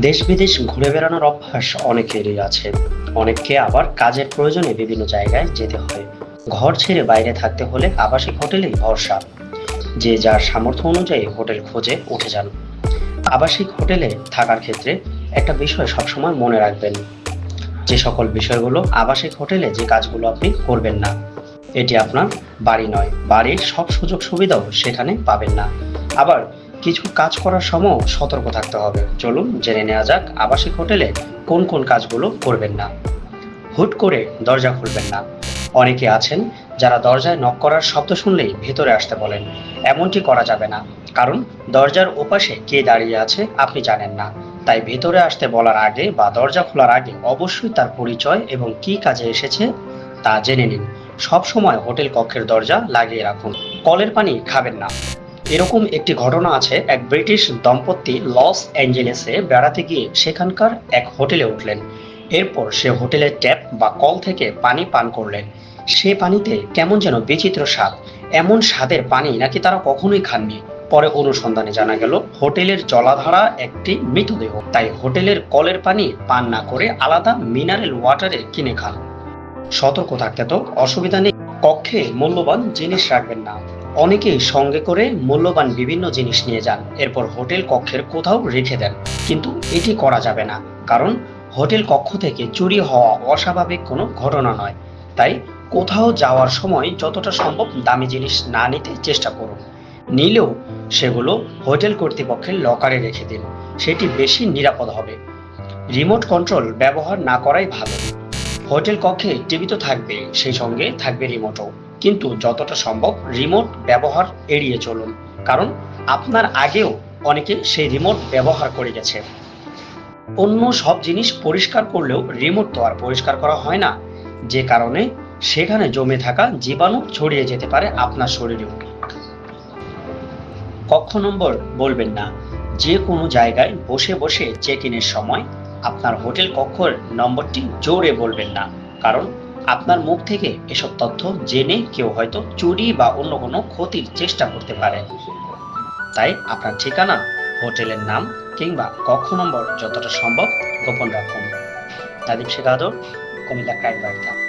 দেশ বিদেশ ঘুরে বেড়ানোর অভ্যাস অনেকেরই আছে। অনেককে আবার কাজের প্রয়োজনে বিভিন্ন জায়গায় যেতে হয়। ঘর ছেড়ে বাইরে থাকতে হলে আবাসিক হোটেলেই ভরসা। যে যার সামর্থ্য অনুযায়ী হোটেল খোঁজে উঠে যান। আবাসিক হোটেলে থাকার ক্ষেত্রে একটা বিষয় সবসময় মনে রাখবেন। যে সকল বিষয়গুলো আবাসিক হোটেলে যে কাজগুলো আপনি করবেন না, এটি আপনার বাড়ি নয়। বাড়ির সব সুযোগ সুবিধাও সেখানে পাবেন না। আবার কিছু কাজ করার সময় সতর্ক থাকতে হবে। চলুন জেনে নেওয়া যাক আবাসিক হোটেলে কোন কোন কাজগুলো করবেন না। হুট করে দরজা খুলবেন না। অনেকে আছেন যারা দরজায় নক করার শব্দ শুনলেই ভেতরে আসতে বলেন। এমনটি করা যাবে না। কারণ দরজার ওপাশে কে দাঁড়িয়ে আছে আপনি জানেন না। তাই ভেতরে আসতে বলার আগে বা দরজা খোলার আগে অবশ্যই তার পরিচয় এবং কি কাজে এসেছে তা জেনে নিন। সব সময় হোটেল কক্ষের দরজা লাগিয়ে রাখুন। কলের পানি খাবেন না। এরকম একটি ঘটনা আছে, এক ব্রিটিশ দম্পতি লস অ্যাঞ্জেলেসে বেড়াতে গিয়ে সেখানকার এক হোটেলে উঠলেন। এরপর সে হোটেলের ট্যাপ বা কল থেকে পানি পান করলেন। সে পানিতে কেমন যেন বিচিত্র স্বাদ, এমন স্বাদের পানি নাকি তারা কখনোই খাননি। পরে অনুসন্ধানে জানা গেল, হোটেলের জলাধারা একটি মৃতদেহ। তাই হোটেলের কলের পানি পান না করে আলাদা মিনারেল ওয়াটারে কিনে খান। সতর্ক থাকতে তো অসুবিধা নেই। কক্ষে মূল্যবান জিনিস রাখবেন না। অনেকেই সঙ্গে করে মূল্যবান বিভিন্ন জিনিস নিয়ে যান। এরপর হোটেল কক্ষের কোথাও রেখে দেন। কিন্তু এটি করা যাবে না, কারণ হোটেল কক্ষ থেকে চুরি হওয়া অস্বাভাবিক কোনো ঘটনা নয়। তাই কোথাও যাওয়ার সময় যতটা সম্ভব দামি জিনিস না নিতে চেষ্টা করুন। নিলেও সেগুলো হোটেল কর্তৃপক্ষের লকারে রেখে দিন। সেটি বেশি নিরাপদ হবে। রিমোট কন্ট্রোল ব্যবহার না করাই ভালো। হোটেল কক্ষে টিভি তো থাকবে সেই সঙ্গে থাকবে রিমোটও। কিন্তু যতটা সম্ভব রিমোট ব্যবহার এড়িয়ে চলুন, কারণ আপনার আগেও অনেকে সেই রিমোট ব্যবহার করে গেছে। অন্য সব জিনিস পরিষ্কার করলেও রিমোট তো আর পরিষ্কার করা হয় না, যে কারণে সেখানে জমে থাকা জীবাণু ছড়িয়ে যেতে পারে আপনার শরীরেও। কক্ষ নম্বর বলবেন না, যে কোনো জায়গায় বসে বসে চেক ইনের সময় আপনার হোটেল কক্ষর নম্বরটি জোরে বলবেন না, কারণ আপনার মুখ থেকে এসব তথ্য জেনে কেউ হয়তো চুরি বা অন্য কোনো ক্ষতির চেষ্টা করতে পারে। তাই আপনার ঠিকানা, হোটেলের নাম কিংবা কক্ষ নম্বর যতটা সম্ভব গোপন রাখুন। নাদিম শেখ কুমিল্লা ক্রাইম বার্তা